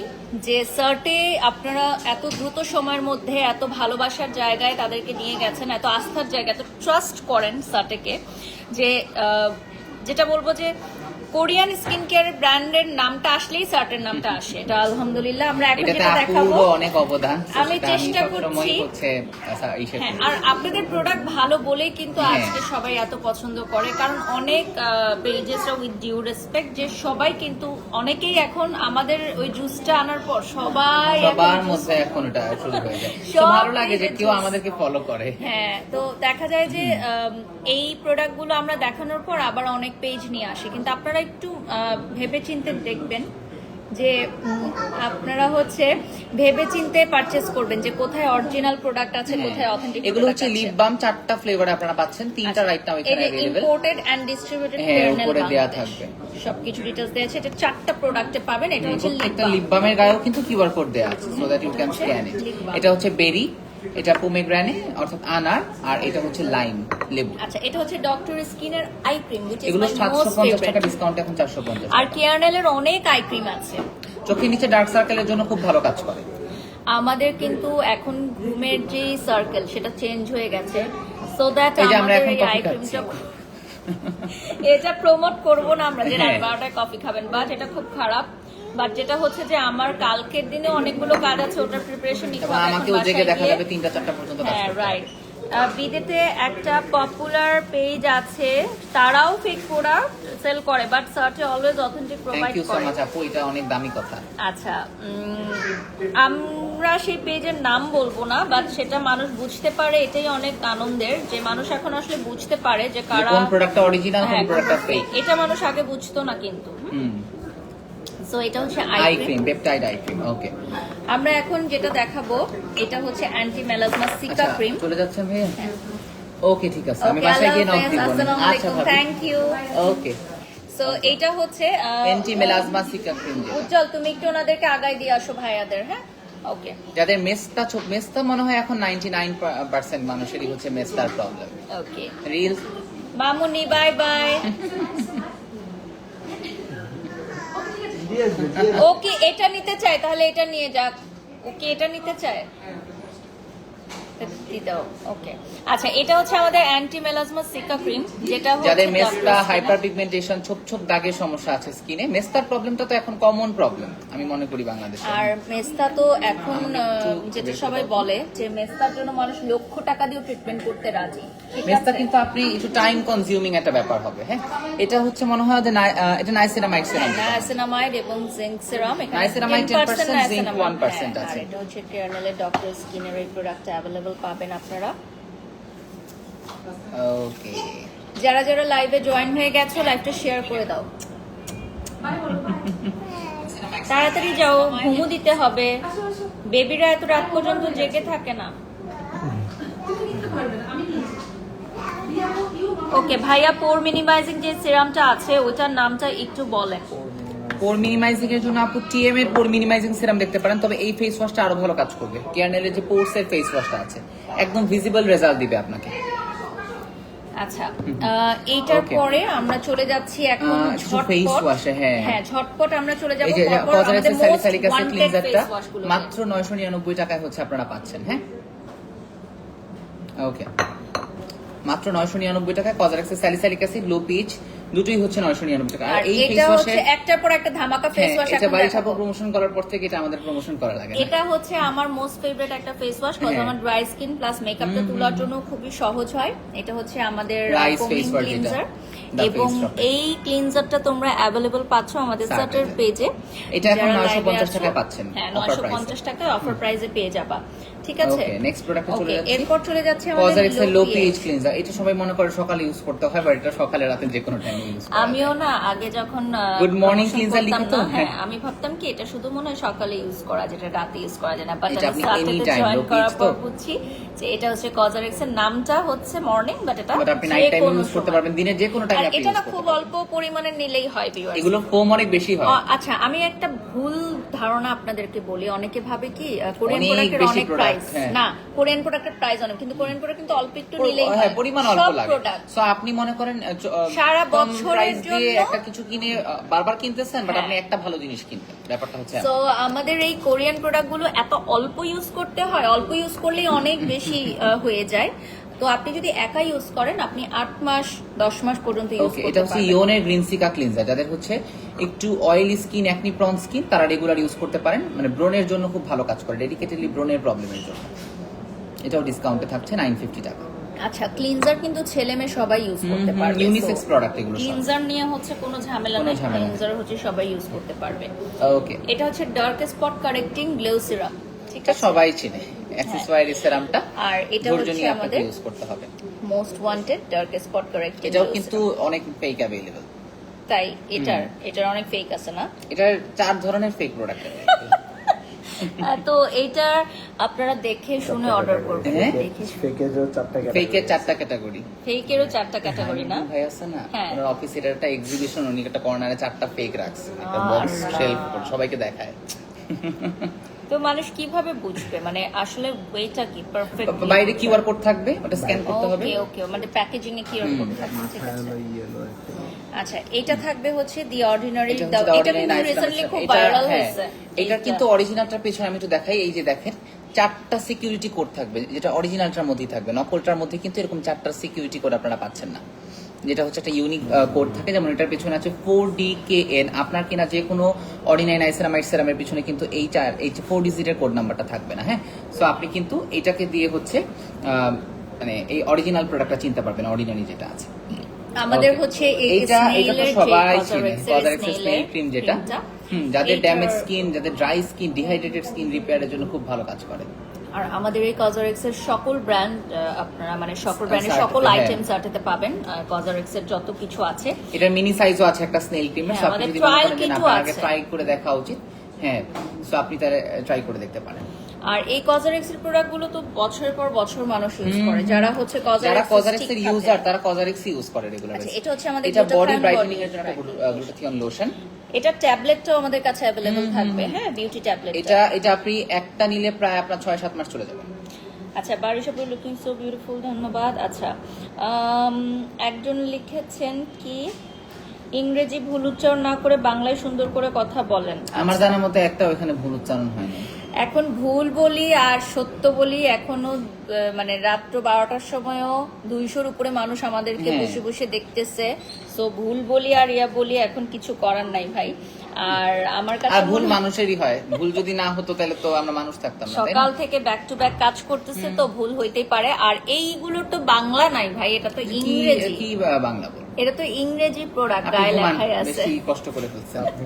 Speaker 1: যে সার্টে আপনারা এত দ্রুত সময়ের মধ্যে, এত ভালোবাসার জায়গায় তাদেরকে নিয়ে গেছেন, এত আস্থার জায়গায়, এত ট্রাস্ট করেন সাটেকে যে যেটা বলব যে কোরিয়ান স্কিন কেয়ার ব্র্যান্ডের নামটা আসলেই সার্টের নামটা আসে। এটা আলহামদুলিল্লাহ আমরা এখন যেটা দেখাবো
Speaker 2: অনেক অবদান।
Speaker 1: আমি চেষ্টা করছি।
Speaker 2: আচ্ছা,
Speaker 1: হ্যাঁ আর আপনাদের প্রোডাক্ট ভালো বলেই কিন্তু
Speaker 2: হ্যাঁ।
Speaker 1: আজকে সবাই এত পছন্দ করে কারণ অনেক পেজেসরা উইথ ডিউ রেসপেক্ট যে সবাই কিন্তু অনেকেই এখন আমাদের ওই জুসটা আনার পর সবাই এখন
Speaker 2: সবার মধ্যে এখন এটা শুরু হয়ে যায়। তো ভালো লাগে যে কেউ আমাদেরকে ফলো করে।
Speaker 1: হ্যাঁ তো দেখা যায় যে এই প্রোডাক্টগুলো আমরা দেখানোর পর আবার অনেক পেজ নিয়ে আসে। কিন্তু আপনারা একটু ভেবে চিন্তে দেখবেন যে আপনারা হচ্ছে ভেবে চিনতে পারচেস করবেন যে কোথায় অরিজিনাল প্রোডাক্ট আছে কোথায় অথেন্টিক
Speaker 2: হ্যাঁ। এগুলো হচ্ছে লিপ বাম চারটা ফ্লেভারে আপনারা পাচ্ছেন তিনটা রাইট নাও এখানে অ্যাভেলেবেল
Speaker 1: ইম্পোর্টেড এন্ড ডিস্ট্রিবিউটেড
Speaker 2: হ্যাঁ, উপরে দেয়া থাকবে।
Speaker 1: সবকিছু ডিটেইলস দেওয়া আছে। এটা চারটা প্রোডাক্টে পাবেন এটা হচ্ছে লিপ
Speaker 2: প্রত্যেকটা লিপ বামের গায়েও কিন্তু কিউআর কোড দেওয়া আছে so that you can scan it এটা হচ্ছে বেরি এটা পোমেগ্রানে অর্থাৎ আনার আর এটা হচ্ছে লাইম লেবু।
Speaker 1: আচ্ছা এটা হচ্ছে ডক্টর স্কিনের আই ক্রিম which is
Speaker 2: এগুলো
Speaker 1: my
Speaker 2: সাতশো
Speaker 1: most
Speaker 2: পঞ্চাশ টাকা ডিসকাউন্ট এখন চারশো পঞ্চাশ
Speaker 1: আর কেয়ারনেলের অনেক আই ক্রিম আছে।
Speaker 2: চোখের নিচে ডার্ক সার্কেলের জন্য খুব ভালো কাজ করে।
Speaker 1: আমাদের কিন্তু এখন ঘুমের যে সার্কেল সেটা চেঞ্জ হয়ে গেছে। সো দ্যাট
Speaker 2: আমরা
Speaker 1: আমাদের
Speaker 2: এখন
Speaker 1: এই আই। ক্রিমটা [laughs] এটা প্রমোট করব না আমরা যে রাত
Speaker 2: হ্যাঁ।
Speaker 1: বারোটায় কফি খাবেন। বাট এটা খুব খারাপ। বাট যেটা হচ্ছে যে আমার কালকের দিনে অনেকগুলো কাজ আছে ওটার প্রিপারেশন নিতে হবে
Speaker 2: আমাকেও জেগে দেখা যাবে তিনটা চারটা পর্যন্ত কাজ
Speaker 1: হ্যাঁ। রাইট বিদেতে একটা পপুলার পেজ আছে তারাও ফেক প্রোডাক্ট সেল করে বাট সার্চে always authentic
Speaker 2: thank
Speaker 1: provide
Speaker 2: you so
Speaker 1: করে।
Speaker 2: মাচ আপু এটা অনেক দামি কথা।
Speaker 1: আচ্ছা আমরা সেই পেজের নাম বলব না বাট সেটা মানুষ বুঝতে পারে এটাই অনেক আনন্দের যে মানুষ এখন আসলে বুঝতে পারে যে কারা
Speaker 2: কোন প্রোডাক্টটা অরিজিনাল কোন
Speaker 1: হ্যাঁ,
Speaker 2: প্রোডাক্টটা ফেক
Speaker 1: এটা মানুষ আগে বুঝতো না কিন্তু
Speaker 2: হুম।
Speaker 1: সো এটা হচ্ছে
Speaker 2: eye cream peptide eye cream okay
Speaker 1: আমরা এখন যেটা দেখাবো এটা হচ্ছে অ্যান্টি মেলাজমা সিকা ক্রিম
Speaker 2: চলে যাচ্ছেন ভাইয়া ওকে ঠিক আছে আমি বাসায় গিয়ে নক দিব আচ্ছা
Speaker 1: থ্যাংক ইউ
Speaker 2: ওকে
Speaker 1: সো এটা হচ্ছে
Speaker 2: anti melasma cica cream
Speaker 1: Ujjwal তুমি একটু ওনাদেরকে আগায় দিয়ে আসো ভাইয়াদের হ্যাঁ? ওকে
Speaker 2: যাদের মেস্তা ছোট মেস্তা মনে হয় এখন 99% মানুষেরই হচ্ছে মেস্তার প্রবলেম
Speaker 1: ওকে
Speaker 2: রিল
Speaker 1: মামুনি বাই বাই [laughs] ওকে এটা নিতে চায়? তাহলে এটা নিয়ে যাক। ওকে এটা নিতে চায়? ওকে আচ্ছা এটা হচ্ছে আমাদের অ্যান্টি মেলাজমা সিকা ক্রিম যেটা
Speaker 2: যাদের মেস্তা হাইপার পিগমেন্টেশন ছোপ ছোপ দাগের সমস্যা আছে স্কিনে মেস্তার প্রবলেমটা তো এখন কমন প্রবলেম আমি মনে করি বাংলাদেশে।
Speaker 1: আর মেস্তা তো এখন যেটা সবাই বলে যে মেস্তার জন্য মানুষ লক্ষ টাকা দিয়ে ট্রিটমেন্ট করতে রাজি।
Speaker 2: মেস্তা কিন্তু আপনি একটু টাইম কনজিউমিং একটা ব্যাপার হবে হ্যাঁ? এটা হচ্ছে মনে হয় যে এটা নাইসিনামাইড সিরাম
Speaker 1: নায়াসিনামাইড এবং জিঙ্ক সিরাম এখানে
Speaker 2: Niacinamide
Speaker 1: 10%
Speaker 2: 10%, zinc
Speaker 1: niacinamide,
Speaker 2: 1%
Speaker 1: হ্যাঁ,
Speaker 2: আছে।
Speaker 1: আর এটা হচ্ছে কেয়ারনেলের ডক্টর স্কিনের এই প্রোডাক্ট অ্যাভেলেবল পাবেন আপনারা।
Speaker 2: ওকে
Speaker 1: যারা যারা লাইভে জয়েন হয়ে গেছো লাইভটা শেয়ার করে দাও। তাড়াতাড়ি যাও ঘুমু দিতে হবে। বেবিরা এত রাত পর্যন্ত জেগে থাকে না। ওকে ভাইয়া পোর মিনিমাইজিং যে সিরামটা আছে ওটার নামটা একটু বলেন।
Speaker 2: পোর মিনিমাইজিং এর জন্য আপু টিএম এর পোর মিনিমাইজিং সিরাম দেখতে পারেন তবে এই ফেস ওয়াশটা আরও ভালো কাজ করবে। কেয়ারনেলের যে পোর্স এর ফেস ওয়াশটা আছে একদম ভিজিবল রেজাল্ট দিবে আপনাকে।
Speaker 1: আচ্ছা এইটার পরে আমরা চলে যাচ্ছি এখন
Speaker 2: আহ,
Speaker 1: ঝটপট।
Speaker 2: হ্যাঁ।
Speaker 1: হ্যাঁ ঝটপট আমরা চলে যাব আমাদের
Speaker 2: অ্যাসিড ক্লিনজারটা। মাত্র 999 টাকায় হচ্ছে আপনারা পাচ্ছেন হ্যাঁ? ওকে মাত্র 999 টাকায় কজারেক্সের স্যালিসাইলিক অ্যাসিড লো পিচ দুটোই হচ্ছে 999 টাকা। আর এই ফেস
Speaker 1: হচ্ছে একটার পর একটা ধামাকা ফেস
Speaker 2: হ্যাঁ
Speaker 1: ওয়াশ
Speaker 2: এটা বাড়ি। ছাপা প্রমোশন করার পর থেকে এটা আমাদের প্রমোশন করা লাগে
Speaker 1: এটা হচ্ছে আমার মোস্ট ফেভারিট একটা ফেস ওয়াশ কজ
Speaker 2: হ্যাঁ।
Speaker 1: আমার ড্রাই স্কিন প্লাস মেকআপটা তোলার জন্য খুবই সহজ হয়। এটা হচ্ছে আমাদের
Speaker 2: wash যেটা।
Speaker 1: ক্লিনজার এবং এই ক্লিনজারটা তোমরা অ্যাভেলেবল পাচ্ছ আমাদের সার্টের পেজে
Speaker 2: এটা এখন 950 টাকায় পাচ্ছেন,
Speaker 1: হ্যাঁ
Speaker 2: offer
Speaker 1: 950 টাকায় অফার প্রাইসে পেয়ে যাবা। ঠিক আছে?
Speaker 2: ওকে নেক্সট প্রোডাক্টে চলে যাচ্ছি।
Speaker 1: এরপর চলে যাচ্ছে আমাদের
Speaker 2: লো পিএইচ ক্লিনজার এটা সবাই মনে করে সকালে ইউজ করতে হয় বাট এটা সকালে রাতে যে কোনো টাইমে
Speaker 1: আমিও না আগে যখন promotion
Speaker 2: লিখে তো?
Speaker 1: হ্যাঁ। আমি ভাবতাম কি এটা শুধু মনে হয় সকালে ইউজ করা যেটা রাতে ইউজ করা যায় না বাট আমি সাথে
Speaker 2: anytime
Speaker 1: জয়েন
Speaker 2: low
Speaker 1: করার পর বুঝছি যে এটা হচ্ছে কজারেক্স এর নামটা হচ্ছে মর্নিং বাট এটা
Speaker 2: আপনি নাইট টাইম ইউজ করতে পারবেন দিনের যে কোনো
Speaker 1: আর
Speaker 2: টাইমে আপনি
Speaker 1: এটা না খুব অল্প পরিমাণে নিলেই হয়।
Speaker 2: এগুলো ফোম অনেক বেশি হয়।
Speaker 1: আচ্ছা আমি একটা ভুল ধারণা আপনাদেরকে বলি অনেকে ভাবে কি কোরিয়ান প্রোডাক্টের অনেক প্রাইস
Speaker 2: হ্যাঁ।
Speaker 1: না কোরিয়ান প্রোডাক্টের প্রাইস অনেক কিন্তু কোরিয়ান প্রোডাক্ট কিন্তু অল্প একটু নিলেই
Speaker 2: হ্যাঁ
Speaker 1: হয়।
Speaker 2: পরিমাণ অল্প লাগে। সো আপনি মনে করেন
Speaker 1: সারা
Speaker 2: কম
Speaker 1: বছরের
Speaker 2: দিয়ে একটা কিছু কিনে বারবার কিনতেছেন বাট
Speaker 1: হ্যাঁ।
Speaker 2: আপনি একটা ভালো জিনিস কিনবেন। ব্যাপারটা হচ্ছে
Speaker 1: সো আমাদের এই কোরিয়ান প্রোডাক্টগুলো এত অল্প ইউজ করতে হয় অল্প ইউজ করলেই অনেক বেশি [laughs] হয়ে যায়। তো আপনি যদি একা ইউজ করেন আপনি আট মাস দশ মাস পর্যন্ত ইউজ
Speaker 2: ওকে এটা হচ্ছে ইওনের গ্রিন সিকা ক্লিনজার যাদের হচ্ছে একটু oily skin acne prone skin তারা রেগুলার ইউজ করতে পারেন। মানে ব্রনের জন্য খুব ভালো কাজ করে ডেডিকেটেডলি ব্রনের প্রবলেমের জন্য। এটাও ডিসকাউন্টে থাকছে নাইন ফিফটি টাকা।
Speaker 1: আচ্ছা ক্লিনজার কিন্তু ছেলে মেয়ে সবাই ইউজ করতে পারবে
Speaker 2: ইউনিসেক্স প্রোডাক্ট এগুলো
Speaker 1: ক্লিনজার নিয়ে হচ্ছে কোনো ঝামেলা নেই ক্লিনজার হচ্ছে সবাই ইউজ করতে পারবে।
Speaker 2: ওকে
Speaker 1: এটা হচ্ছে dark spot correcting glow serum ঠিক আছে?
Speaker 2: সবাই চিনে অ্যাক্সেসওয়ার সিরামটা
Speaker 1: আর এটা হচ্ছে আমাদের
Speaker 2: ইউজ করতে হবে।
Speaker 1: Most wanted dark spot correcting
Speaker 2: এটাও কিন্তু অনেক ফেক অ্যাভেলেবল
Speaker 1: তাই এটার এটার অনেক ফেক আছে না?
Speaker 2: এটার চার ধরনের ফেক প্রোডাক্ট
Speaker 1: আহ, তো এটা আপনারা দেখে শুনে অর্ডার করবেন
Speaker 2: হ্যাঁ?
Speaker 3: চারটা
Speaker 2: ফেকের চারটা ক্যাটাগরি
Speaker 1: ফেকেরও চারটা ক্যাটাগরি না?
Speaker 2: ভাই আছে না?
Speaker 1: হ্যাঁ।
Speaker 2: ওনার অফিসের একটা এক্সিবিশন উনি একটা কর্নারে চারটা ফেক রাখছে। একটা বক্স শেলফ সবাইকে দেখায়।
Speaker 1: তো মানুষ কীভাবে বুঝবে? মানে আসলে ওয়েটা কি? পারফেক্ট
Speaker 2: বাইরে কিউআর কোড থাকবে ওটা স্ক্যান করতে হবে।
Speaker 1: ওকে ওকে মানে প্যাকেজিং এ কি রকম থাকছে ঠিক আছে।
Speaker 3: হলো ইয়েলো একটা।
Speaker 1: আচ্ছা এটা থাকবে হচ্ছে দি অর্ডিনারি
Speaker 2: এটা
Speaker 1: এটা কিন্তু রিসেন্টলি খুব ভাইরাল
Speaker 2: হ্যাঁ,
Speaker 1: হয়েছে।
Speaker 2: এটার কিন্তু অরিজিনালটার পেছনে আমি একটু দেখাই এই যে দেখেন চারটা সিকিউরিটি কোড থাকবে যেটা অরিজিনালটার মধ্যেই থাকবে নকলটার মধ্যে কিন্তু এরকম চারটা সিকিউরিটি কোড আপনারা পাচ্ছেন না। যেটা হচ্ছে একটা ইউনিক কোড থাকে যেমন এটার পেছনে আছে ফোর ডি কে এন আপনার কিনা যে কোনো অর্ডিনারি নাইসেরামাইট সেরামের পিছনে কিন্তু এই চার এই ফোর ডিজিটের কোড নাম্বারটা থাকবে না হ্যাঁ? সো আপনি কিন্তু এটাকে দিয়ে হচ্ছে মানে এই অরিজিনাল প্রোডাক্টটা চিনতে পারবেন অর্ডিনারি যেটা আছে।
Speaker 1: আমাদের হচ্ছে এই
Speaker 2: এইটা এটা তো সবাই চিনে
Speaker 1: এর
Speaker 2: স্নেল ক্রিম যেটা যাদের ড্যামেজ স্কিন যাদের ড্রাই স্কিন ডিহাইড্রেটেড স্কিন রিপেয়ারের জন্য খুব ভালো কাজ করে।
Speaker 1: আর আমাদের এই কজারেক্স এর সকল ব্র্যান্ড আপনারা মানে সকল ব্র্যান্ডের সকল
Speaker 2: হ্যাঁ।
Speaker 1: আইটেম সার্টেতে পাবেন। কজারেক্স এর যত কিছু আছে।
Speaker 2: এটার মিনি সাইজও আছে একটা স্নেল
Speaker 1: হ্যাঁ,
Speaker 2: আপনি
Speaker 1: আমাদের
Speaker 2: আপনার আগে
Speaker 1: আছে।
Speaker 2: ট্রাই করে দেখা উচিত। হ্যাঁ সো আপনি তাহলে ট্রাই করে দেখতে পারেন।
Speaker 1: আর এই কজারেক্স এর প্রোডাক্টগুলো তো বছরের পর বছর মানুষ ইউজ করে। যারা হচ্ছে কজারেক্স
Speaker 2: কজারেক্স এর ইউজার তারা কজারেক্স ইউজ করে রেগুলার
Speaker 1: আচ্ছা, এটা হচ্ছে আমাদের
Speaker 2: এটা বডি ব্রাইটেনিং এর জন্য গ্লুটাথিয়ন লোশন
Speaker 1: এটা ট্যাবলেটটাও আমাদের কাছে অ্যাভেলেবল থাকবে হ্যাঁ? বিউটি ট্যাবলেট
Speaker 2: এটা এটা আপনি একটা নিলে প্রায় আপনার ছয় সাত মাস চলে যাবে।
Speaker 1: আচ্ছা বারিশাপু লুকিং সো বিউটিফুল ধন্যবাদ। আচ্ছা একজন লিখেছেন কি? ইংরেজি ভুল উচ্চারণ না করে বাংলায় সুন্দর করে কথা বলেন।
Speaker 2: আমার জানার মতে একটা ওখানে ভুল উচ্চারণ হয়নি।
Speaker 1: এখন ভুল বলি আর সত্য বলি এখনও মানে রাত্র বারোটার সময়ও দুইশোর উপরে মানুষ আমাদেরকে
Speaker 2: হ্যাঁ।
Speaker 1: বসে বসে দেখতেছে। সো ভুল বলি আর ইয়া বলি এখন কিছু করার নাই ভাই। আর আমার কাছে
Speaker 2: ভুল মানুষেরই হয়। ভুল যদি না হতো তাহলে তো আমরা মানুষ থাকতাম না
Speaker 1: সকাল থেকে ব্যাক টু ব্যাক কাজ করতেছে তো ভুল হইতেই পারে। আর এইগুলো তো বাংলা নাই ভাই এটা তো ইংরেজি।
Speaker 2: কি বল
Speaker 1: এটা তো ইংরেজি প্রোডাক্ট গায়ে লেখাই আছে।
Speaker 2: বেশি কষ্ট করে ফেলছেন
Speaker 3: আপনি।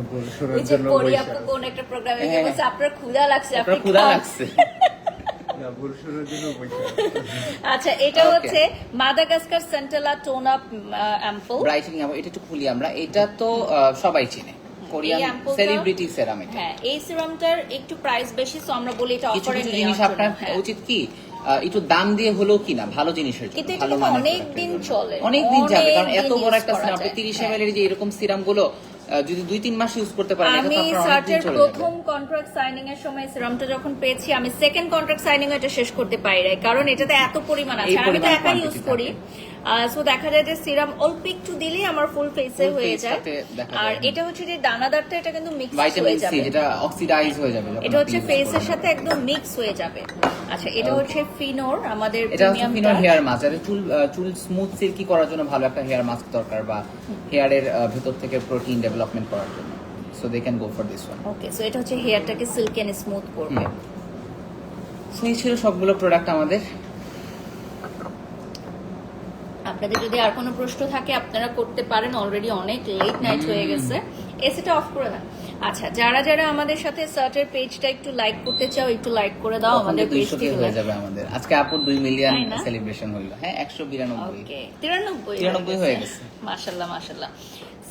Speaker 1: যে আপু কোন একটা প্রোগ্রামে
Speaker 2: হ্যাঁ।
Speaker 1: বলছে আপনার ক্ষুধা লাগছে
Speaker 2: আপনার ক্ষুধা লাগছে। [laughs]
Speaker 3: না পড়াশোনার জন্য বইসা
Speaker 1: আচ্ছা এটা হচ্ছে Madagascar centella tone up ampoule
Speaker 2: brightening এটা একটু খুলি আমরা। এটা তো আহ, সবাই চিনে। কোরিয়ান সেলিব্রিটি সেরাম এটা।
Speaker 1: হ্যাঁ এই সিরামটার একটু প্রাইস বেশি সো আমরা বলি এটা অফারে জন্য, হ্যাঁ।
Speaker 2: উচিত কি? একটু দাম দিয়ে হলেও কিনা ভালো জিনিসের জন্য ভালো
Speaker 1: কিন্তু অনেক দিন চলে,
Speaker 2: অনেক দিন যাবে কারণ এত বড় একটা সিরাম আপনি তিরিশ
Speaker 1: এম
Speaker 2: এল এর যে এরকম সিরামগুলো যদি দুই তিন মাস ইউজ করতে পারেন
Speaker 1: আমি সার্টের প্রথম কন্ট্রাক্ট সাইনিং এর সময় সিরামটা যখন পেয়েছি আমি সেকেন্ড কন্ট্রাক্ট সাইনিং এটা শেষ করতে পারি নাই কারণ এটাতে এত পরিমাণ আছে। আমি তো
Speaker 2: একাই
Speaker 1: একা ইউজ করি। সো দেখা যায় যে সিরাম অল্প একটু দিলেই আমার ফুল ফেসে হয়ে যায়। আর এটা হচ্ছে যে দানাদারটা এটা কিন্তু মিক্স হয়ে যাবে।
Speaker 2: যেটা অক্সিডাইজ হয়ে যাবে
Speaker 1: এটা হচ্ছে ফেসের সাথে একদম মিক্স হয়ে যাবে। আচ্ছা এটা হচ্ছে ফিনোর আমাদের প্রিমিয়াম
Speaker 2: ফিনোর হেয়ার মাস্ক যাদের চুল চুল স্মুথ সিল্কি করার জন্য ভালো একটা হেয়ার মাস্ক দরকার বা হেয়ারের ভেতর থেকে প্রোটিন ডেভেলপমেন্ট করার জন্য। So they can go for this one
Speaker 1: okay so এটা হচ্ছে হেয়ারটাকে সিল্ক এন্ড স্মুথ করবে।
Speaker 2: সো এই ছিল সবগুলো প্রোডাক্ট আমাদের।
Speaker 1: আপনাদের যদি আর কোনো প্রশ্ন থাকে আপনারা করতে পারেন। অলরেডি অনেক লেট নাইট হয়ে গেছে। এসিটা অফ করে দেন। আচ্ছা যারা যারা আমাদের সাথে সার্টের পেজটা একটু লাইক করতে চাও একটু লাইক করে দাও। আমাদের পেজ
Speaker 2: দুইশো কে
Speaker 1: থেকে
Speaker 2: হয়ে যাবে আমাদের। আজকে আপুর দুই মিলিয়ন সেলিব্রেশন হইল হ্যাঁ একশো বিরানব্বই।
Speaker 1: ওকে তিরানব্বই
Speaker 2: 93 হয়ে গেছে।
Speaker 1: মাশাল্লাহ মাশাল্লাহ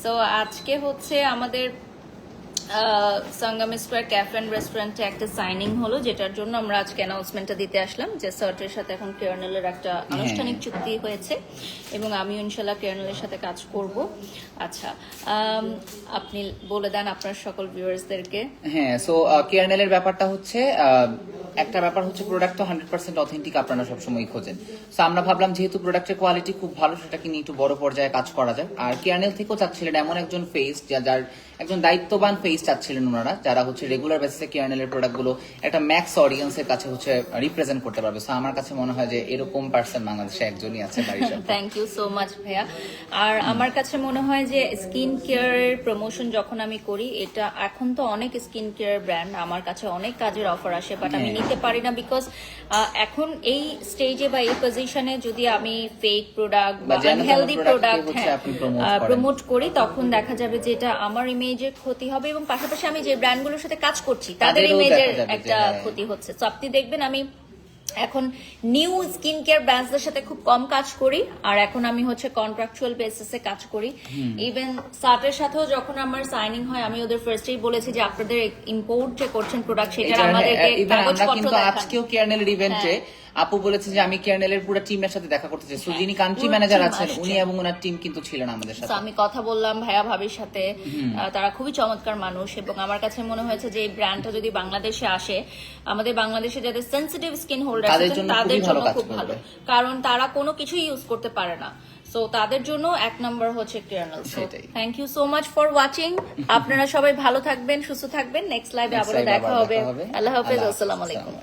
Speaker 1: সো আজকে হচ্ছে আমাদের সঙ্গম স্কোয়ার ক্যাফে অ্যান্ড রেস্টুরেন্টে একটা সাইনিং হলো যেটার জন্য আমরা আজকে অ্যানাউন্সমেন্টটা দিতে আসলাম যে সার্টের সাথে এখন কেয়ারনেলের একটা
Speaker 2: হ্যাঁ।
Speaker 1: আনুষ্ঠানিক চুক্তি হয়েছে এবং আমি ইনশাল্লাহ কেয়ারনেলের সাথে কাজ করব। আচ্ছা আপনি বলে দেন আপনার সকল ভিউয়ার্সদেরকে
Speaker 2: হ্যাঁ সো কেয়ারনেলের ব্যাপারটা হচ্ছে একটা ব্যাপার হচ্ছে প্রোডাক্ট তো হান্ড্রেড পার্সেন্ট অথেন্টিক আপনারা সবসময় খোঁজেন। সো আমরা ভাবলাম যেহেতু প্রোডাক্টের কোয়ালিটি খুব ভালো সেটাকে নিয়ে একটু বড় পর্যায়ে কাজ করা যায় আর কেয়ারনেল থেকেও চাচ্ছিলেন এমন একজন ফেস যার একজন দায়িত্ববান ফেস চাচ্ছিলেন ওনারা যারা হচ্ছে রেগুলার বেসিসে কেয়ারনেলের প্রোডাক্টগুলো একটা ম্যাক্স অডিয়েন্সের কাছে হচ্ছে রিপ্রেজেন্ট করতে পারবে সো আমার কাছে মনে হয় যে এরকম পার্সন বাংলাদেশে একজনই আছে
Speaker 1: থ্যাংক ইউ সো মাচ ভাইয়া আর আমার কাছে মনে হয় যে স্কিন কেয়ারের প্রমোশন যখন আমি করি এটা এখন তো অনেক স্কিন কেয়ার ব্র্যান্ড আমার কাছে অনেক কাজের অফার আসে বাট আমি। নিতে পারি না বিকজ এখন এই স্টেজে বা এই পজিশনে যদি আমি ফেক প্রোডাক্ট বা আনহেলদি প্রোডাক্ট। প্রমোট করি তখন দেখা যাবে যে এটা আমার ইমেজের ক্ষতি হবে এবং পাশাপাশি আমি যে ব্র্যান্ডগুলোর সাথে কাজ করছি তাদের ইমেজের একটা
Speaker 2: হ্যাঁ।
Speaker 1: ক্ষতি হচ্ছে। তো আপনি দেখবেন আমি এখন নিউ স্কিন কেয়ার ব্র্যান্ডসদের সাথে খুব কম কাজ করি আর এখন আমি হচ্ছে কন্ট্রাকচুয়াল বেসিসে কাজ করি। ইভেন সার্টের সাথেও যখন আমার সাইনিং হয় আমি ওদের ফার্স্টেই বলেছি যে আপনাদের ইম্পোর্ট যে করছেন প্রোডাক্ট সেটা
Speaker 2: এটা-
Speaker 1: আমাদেরকে কাগজপত্র
Speaker 2: আজকেও কেয়ারনেলের ইভেন্টে আপু বলেছে যে আমি কেয়ারনেলের পুরো টিমের সাথে দেখা করতে চাই। সো যিনি কান্ট্রি ম্যানেজার আছেন উনি এবং ওনার টিম কিন্তু ছিলেন আমাদের সাথে।
Speaker 1: আমি কথা বললাম ভাইয়া ভাবির সাথে। তারা খুবই চমৎকার মানুষ এবং আমার কাছে মনে হয়েছে যে এই ব্র্যান্ডটা যদি বাংলাদেশে আসে আমাদের বাংলাদেশে যাদের সেন্সিটিভ স্কিন হোল্ডার
Speaker 2: তাদের জন্য
Speaker 1: তাদের জন্য খুব ভালো। কারণ তারা কোনো কিছুই ইউজ করতে পারে না। সো তাদের জন্য এক নম্বর হচ্ছে
Speaker 2: সেটাই।
Speaker 1: Thank you so much for watching আপনারা সবাই ভালো থাকবেন সুস্থ থাকবেন। নেক্সট লাইভে
Speaker 2: Next
Speaker 1: আবারও দেখা
Speaker 2: আবার
Speaker 1: হবে।
Speaker 2: দেখা হবে।
Speaker 1: আল্লাহ হাফেজ
Speaker 2: আসসালামু আলাইকুম।